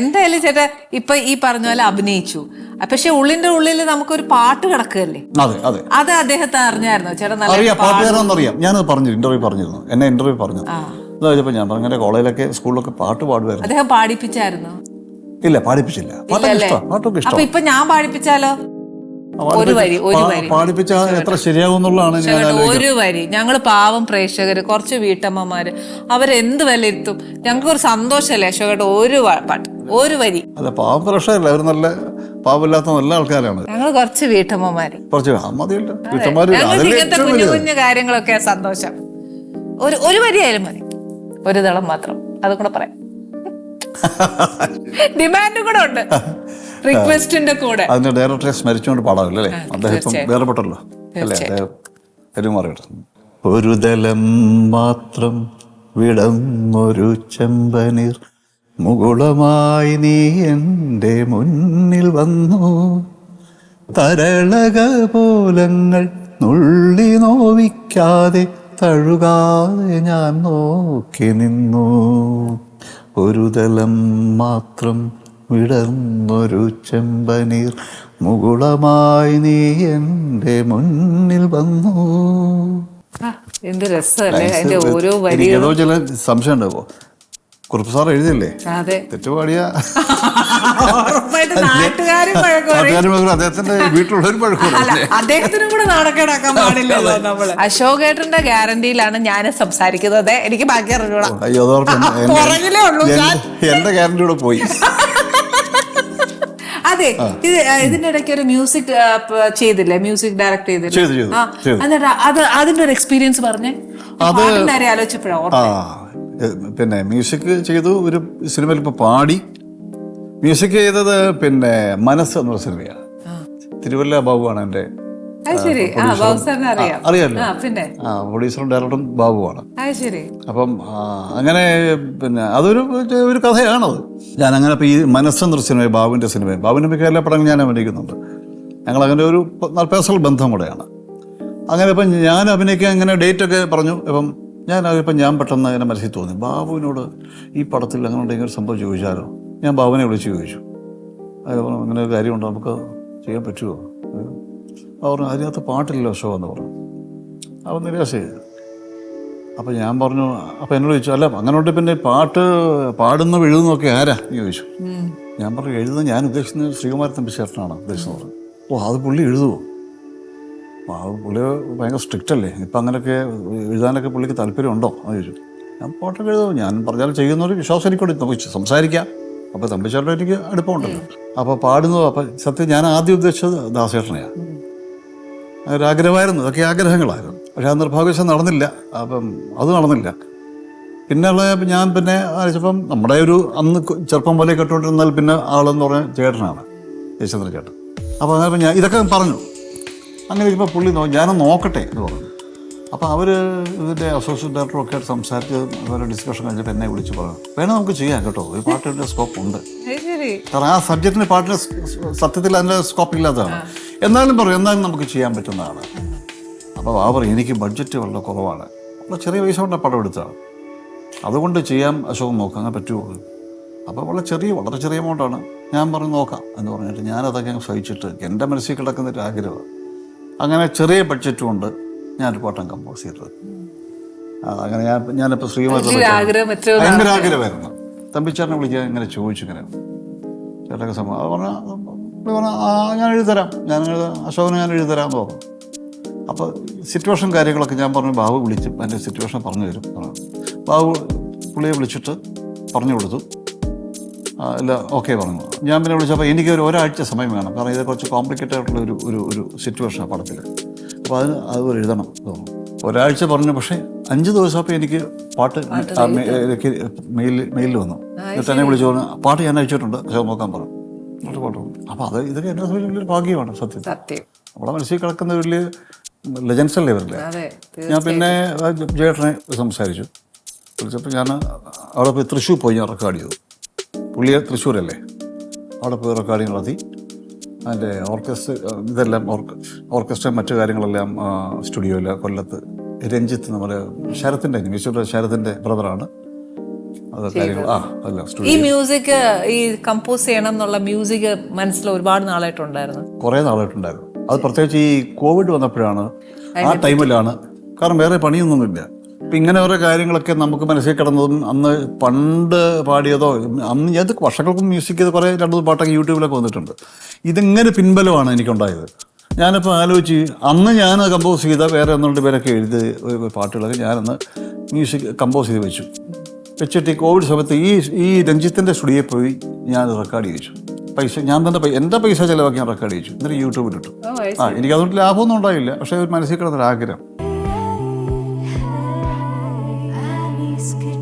എന്തായാലും ചേട്ടാ ഇപ്പൊ ഈ പറഞ്ഞ പോലെ അഭിനയിച്ചു. പക്ഷെ ഉള്ളിന്റെ ഉള്ളിൽ നമുക്കൊരു പാട്ട് കിടക്കുകയല്ലേ? അതെ അതെ. അത് അദ്ദേഹത്തെ അറിഞ്ഞായിരുന്നു? ചേട്ടാ നല്ല അറിയാം അറിയാം ഞാനത് പറഞ്ഞു ഇന്റർവ്യൂ പറഞ്ഞിരുന്നു. എന്നെ ഇന്റർവ്യൂ പറഞ്ഞു. അത് ഞാൻ പറഞ്ഞ കോളേജിലൊക്കെ സ്കൂളിലൊക്കെ പാട്ട് പാടുമായിരുന്നു അദ്ദേഹം പാടിപ്പിച്ചായിരുന്നു? ഇല്ല പാടിപ്പിച്ചില്ല. പാട്ടൊക്കെ ഇഷ്ടം പാട്ടൊക്കെ അപ്പൊ ഇഷ്ടം ഇപ്പൊ ഞാൻ പാടിപ്പിച്ചാലോ? ഒരു വരി ഒരു വരി. പാടിപ്പിച്ച എത്ര ശരിയാവും എന്നുള്ളതാണ് ഞാൻ ചേട്ടാ, ഒരു വരി. ഞങ്ങൾ പാവം പ്രേക്ഷകര് കുറച്ച് വീട്ടമ്മമാര്. അവരെന്ത് വിലയിരുത്തും ഞങ്ങൾക്ക് ഒരു സന്തോഷമല്ലേ അശോകേട്ട ഒരു പാട്ട് ഒരു വരി. അല്ല പാവം പ്രേക്ഷകരല്ല? അവർ നല്ല പാവമില്ലാത്ത നല്ല ആൾക്കാരാണ്. ഞങ്ങൾ കുറച്ച് വീട്ടമ്മമാര്. കുറച്ച് മതിയല്ലോ. കുഞ്ഞു കുഞ്ഞു കാര്യങ്ങളൊക്കെ സന്തോഷം. ഒരു ഒരു വരി ആയാലും മതി. ഒരു ദളം മാത്രം. അതും കൂടെ പറയാം. ഡിമാൻഡും കൂടെ ഉണ്ട്. റിക്വസ്റ്റിന്റെ കൂടെ. അതിന്റെ ഡയറക്ടറെ സ്മരിച്ചുകൊണ്ട് പാടാവില്ല അല്ലേ? അദ്ദേഹം വേറെപ്പെട്ടല്ലോ അല്ലേ? അദ്ദേഹം പെരുമാറിയിട്ട്. ഒരു ദലം മാത്രം വിടന്നൊരു ചെമ്പനീർ. മുകുളമായി നീ എന്റെ മുന്നിൽ വന്നു. തരളക പോലങ്ങൾ നുള്ളി നോവിക്കാതെ തഴുകാതെ ഞാൻ നോക്കി നിന്നു. ഒരു തലം മാത്രം വിടർന്നൊരു ചെമ്പനീർ മുകുളമായി നീ എന്റെ മുന്നിൽ വന്നു. എന്ത് രസമല്ലേ? അതിന്റെ ഓരോ വരി ഏതോ ചില സംശയം ഉണ്ടാവോ കുറുപ്പ് സാർ എഴുതിയല്ലേ? അതെ. തെറ്റുപാടിയ അദ്ദേഹത്തിന്റെ വീട്ടിലുള്ളൊരു അദ്ദേഹത്തിനും കൂടെ നാണക്കേടാക്കാൻ പാടില്ലല്ലോ നമ്മൾ. അശോകേട്ടന്റെ ഗ്യാരണ്ടിയിലാണ് ഞാൻ സംസാരിക്കുന്നത്. എനിക്ക് ബാക്കി അറിഞ്ഞൂടാ. എന്റെ ഗ്യാരണ്ടി കൂടെ പോയി. അതെ. ഇത് ഇതിന്റെ ഇടയ്ക്ക് ഒരു മ്യൂസിക് ചെയ്തില്ലേ? മ്യൂസിക് ഡയറക്ട് ചെയ്തില്ലേ? ആ. എന്നിട്ട് അത് അതിന്റെ ഒരു എക്സ്പീരിയൻസ് പറഞ്ഞേ. അത് ആ ഏ, പിന്നെ മ്യൂസിക് ചെയ്തു ഒരു സിനിമയിൽ ഇപ്പൊ പാടി. മ്യൂസിക് ചെയ്തത് പിന്നെ മനസ്സ് എന്നുള്ള സിനിമയാണ് തിരുവല്ല ബാബുവാണ് എന്റെ ശരി. ആ പ്രൊഡ്യൂസറും ഡയറക്ടറും ബാബുവാണ്. അപ്പം അങ്ങനെ പിന്നെ അതൊരു ഒരു കഥയാണത്. ഞാൻ അങ്ങനെ ഈ മനസ്സെന്നൊരു സിനിമ ബാബുവിന്റെ സിനിമ ബാബുവിന്റെ മിക്ക എല്ലാ പടങ്ങളും ഞാൻ അഭിനയിക്കുന്നുണ്ട്. ഞങ്ങൾ അങ്ങനെ ഒരു പേഴ്സണൽ ബന്ധം കൂടെയാണ്. അങ്ങനെ ഇപ്പം ഞാൻ അഭിനയിക്കാൻ ഇങ്ങനെ ഡേറ്റ് ഒക്കെ പറഞ്ഞു. ഇപ്പം ഞാൻ ഇപ്പം ഞാൻ പെട്ടെന്ന് അങ്ങനെ മനസ്സിൽ തോന്നി ബാബുവിനോട് ഈ പടത്തിൽ അങ്ങനെ ഉണ്ടെങ്കിൽ ഒരു സംഭവം ചോദിച്ചാലോ? ഞാൻ ബാബുവിനെ വിളിച്ച് ചോദിച്ചു. അങ്ങനെ ഒരു കാര്യമുണ്ടോ നമുക്ക് ചെയ്യാൻ പറ്റുമോ? പറഞ്ഞു അതിനകത്ത് പാട്ടില്ലല്ലോ ഷോ എന്ന് പറഞ്ഞു. അവൻ നിരാശ ചെയ്തു അപ്പം ഞാൻ പറഞ്ഞു അപ്പം എന്നോട് ചോദിച്ചു അല്ല അങ്ങനോട്ട് പിന്നെ പാട്ട് പാടുന്ന എഴുതുന്നൊക്കെ ആരാ? എന്ന് ചോദിച്ചു. ഞാൻ പറഞ്ഞു എഴുതുന്ന ഞാൻ ഉദ്ദേശിക്കുന്നത് ശ്രീകുമാരൻ തമ്പി ചേട്ടനാണ് ഉദ്ദേശിച്ചത് പറഞ്ഞു ഓ അത് പുള്ളി എഴുതുമോ അത് പുള്ളി ഭയങ്കര സ്ട്രിക്റ്റ് അല്ലേ? ഇപ്പം അങ്ങനെയൊക്കെ എഴുതാനൊക്കെ പുള്ളിക്ക് താല്പര്യമുണ്ടോ? എന്ന് ചോദിച്ചു. ഞാൻ പാട്ടൊക്കെ എഴുതും. ഞാൻ പറഞ്ഞാൽ ചെയ്യുന്നൊരു വിശ്വാസം എനിക്കൂടി നമുക്ക് സംസാരിക്കാം. അപ്പോൾ തമ്പിച്ചേട്ടൻ എനിക്ക് അടുപ്പമുണ്ടല്ലോ. അപ്പോൾ പാടുന്നത് അപ്പം സത്യം ഞാൻ ആദ്യം ഉദ്ദേശിച്ചത് ദാസേട്ടനെയാണ് ഒരാഗ്രഹമായിരുന്നു. അതൊക്കെ ആഗ്രഹങ്ങളായിരുന്നു. പക്ഷെ ആ നിർഭാഗ്യവശം നടന്നില്ല. അപ്പം അത് നടന്നില്ല. പിന്നെയുള്ള ഞാൻ പിന്നെ ആലോചിച്ചപ്പം നമ്മുടെ ഒരു അന്ന് ചെറുപ്പം പോലെ കെട്ടുകൊണ്ടിരുന്നാൽ പിന്നെ ആളെന്ന് പറഞ്ഞ ചേട്ടനാണ് യശചന്ദ്രൻ ചേട്ടൻ. അപ്പോൾ അങ്ങനെ ഞാൻ ഇതൊക്കെ പറഞ്ഞു. അങ്ങനെ ഇപ്പോൾ പുള്ളി നോ- ഞാനൊന്ന് നോക്കട്ടെ എന്ന് പറഞ്ഞു. അപ്പോൾ അവർ ഇതിന്റെ അസോസിയേറ്റ് ഡയറക്ടറൊക്കെ ആയിട്ട് സംസാരിച്ച് അവരെ ഡിസ്കഷൻ കഴിഞ്ഞിട്ട് എന്നെ വിളിച്ച് പറഞ്ഞു. വേണം നമുക്ക് ചെയ്യാം കേട്ടോ. ഈ പാട്ടിന്റെ സ്കോപ്പ് ഉണ്ട്. കാരണം ആ സബ്ജക്റ്റിന് പാട്ടിന് സ് സത്യത്തിൽ അതിന്റെ സ്കോപ്പ് ഇല്ലാത്തതാണ്. എന്നാലും പറയും എന്നാലും നമുക്ക് ചെയ്യാൻ പറ്റുന്നതാണ്. അപ്പോൾ ആ പറയും എനിക്ക് ബഡ്ജറ്റ് വളരെ കുറവാണ്. വളരെ ചെറിയ പൈസ കൊണ്ട് പടം എടുത്താണ്. അതുകൊണ്ട് ചെയ്യാൻ അശോകം നോക്കാം അങ്ങനെ പറ്റുമോ അപ്പോൾ വളരെ ചെറിയ വളരെ ചെറിയ എമൗണ്ടാണ് ഞാൻ പറഞ്ഞു നോക്കാം എന്ന് പറഞ്ഞിട്ട് ഞാനതൊക്കെ സഹിച്ചിട്ട് എന്റെ മനസ്സിൽ കിടക്കുന്ന ഒരു ആഗ്രഹം. അങ്ങനെ ചെറിയ ബഡ്ജറ്റും കൊണ്ട് ഞാനൊരു പാട്ടം കമ്പോസ് ചെയ്തത് അങ്ങനെ ഞാൻ ഞാനിപ്പോൾ എത്രയോ ഭയങ്കര ആഗ്രഹമായിരുന്നു. തമ്പിച്ചാറിനെ വിളിക്കാൻ ഇങ്ങനെ ചോദിച്ചു ഇങ്ങനെ ചേട്ടൊക്കെ സംഭവം അത് പറഞ്ഞാൽ പറഞ്ഞാൽ ഞാൻ എഴുതരാം ഞാൻ എഴുതാം അശോകന് ഞാൻ എഴുതരാം എന്ന് പറഞ്ഞു. അപ്പോൾ സിറ്റുവേഷൻ കാര്യങ്ങളൊക്കെ ഞാൻ പറഞ്ഞു ബാബു വിളിച്ച് എന്റെ സിറ്റുവേഷൻ പറഞ്ഞു തരും പറഞ്ഞു. ബാബു പുള്ളിയെ വിളിച്ചിട്ട് പറഞ്ഞു കൊടുത്തു. അല്ല ഓക്കെ പറഞ്ഞു. ഞാൻ പിന്നെ വിളിച്ചപ്പോൾ എനിക്ക് ഒരു ഒരാഴ്ച സമയം വേണം. കാരണം ഇത് കുറച്ച് കോംപ്ലിക്കേറ്റഡ് ആയിട്ടുള്ള ഒരു ഒരു ഒരു സിറ്റുവേഷനാണ് പടത്തിൽ അപ്പോൾ അതിന് അതുപോലെ എഴുതണം. തോന്നും ഒരാഴ്ച പറഞ്ഞു പക്ഷേ അഞ്ച് ദിവസമപ്പോൾ എനിക്ക് പാട്ട് മെയിൽ മെയിലിൽ വന്നു. എന്നിട്ട് എന്നെ വിളിച്ചു പറഞ്ഞു പാട്ട് ഞാൻ അയച്ചിട്ടുണ്ട് പക്ഷേ നോക്കാൻ പറഞ്ഞു. എന്നിട്ട് പാട്ട് അപ്പോൾ അത് ഇതൊക്കെ എന്നെ സംബന്ധിച്ച് വലിയൊരു ഭാഗ്യമാണ് സത്യം. സത്യം. നമ്മുടെ മനസ്സിൽ കിടക്കുന്ന വലിയ ലെജൻസ് അല്ലേ ഇവരില്ലേ ഞാൻ പിന്നെ ജേട്ടനെ സംസാരിച്ചു. വിളിച്ചപ്പോൾ ഞാൻ അവിടെ പോയി തൃശ്ശൂർ പോയി ഞാൻ റെക്കോർഡ് ചെയ്തു. പുള്ളിയെ തൃശ്ശൂരല്ലേ? അവിടെ പോയി റെക്കോർഡിങ് നടത്തി. അതിന്റെ ഓർക്കസ്ട്ര ഇതെല്ലാം ഓർക്കസ്ട്ര മറ്റു കാര്യങ്ങളെല്ലാം സ്റ്റുഡിയോയിൽ കൊല്ലത്ത് രഞ്ജിത്ത് നമ്മുടെ ശരത്തിന്റെ മ്യൂസിയുടെ ശരത്തിന്റെ ബ്രദറാണ്. ഈ മ്യൂസിക് ഈ കമ്പോസ് ചെയ്യണം എന്നുള്ള മ്യൂസിക് മനസ്സിൽ ഒരുപാട് നാളായിട്ടുണ്ടായിരുന്നു. കുറേ നാളായിട്ടുണ്ടായിരുന്നു. അത് പ്രത്യേകിച്ച് ഈ കോവിഡ് വന്നപ്പോഴാണ് ആ ടൈമിലാണ്. കാരണം വേറെ പണിയൊന്നുമില്ല. ഇപ്പം ഇങ്ങനെ ഓരോ കാര്യങ്ങളൊക്കെ നമുക്ക് മനസ്സിൽ കിടന്നതും അന്ന് പണ്ട് പാടിയതോ അന്ന് ഏത് വർഷങ്ങൾക്കും മ്യൂസിക് ചെയ്ത് കുറേ രണ്ടു പാട്ടൊക്കെ യൂട്യൂബിലൊക്കെ വന്നിട്ടുണ്ട്. ഇതിങ്ങനെ പിൻബലമാണ് എനിക്കുണ്ടായത്. ഞാനിപ്പോൾ ആലോചിച്ച് അന്ന് ഞാൻ കമ്പോസ് ചെയ്ത വേറെ ഒന്നുകൊണ്ട് പേരൊക്കെ എഴുതി പാട്ടുകളൊക്കെ ഞാനന്ന് മ്യൂസിക് കമ്പോസ് ചെയ്ത് വെച്ചു. വെച്ചിട്ട് ഈ കോവിഡ് സമയത്ത് ഈ ഈ രഞ്ജിത്തിന്റെ സ്റ്റുഡിയോയിൽ പോയി ഞാൻ റെക്കോർഡ് ചെയ്യിച്ചു. പൈസ ഞാൻ തന്നെ എന്റെ പൈസ ചിലവാക്കി ഞാൻ റെക്കോർഡ് ചെയ്യിച്ചു. എന്നിട്ട് യൂട്യൂബിലിട്ടു. ആ എനിക്ക് അതുകൊണ്ട് ലാഭമൊന്നും ഉണ്ടായില്ല. പക്ഷേ ഒരു മനസ്സിൽ കിടന്നൊരു ആഗ്രഹം risk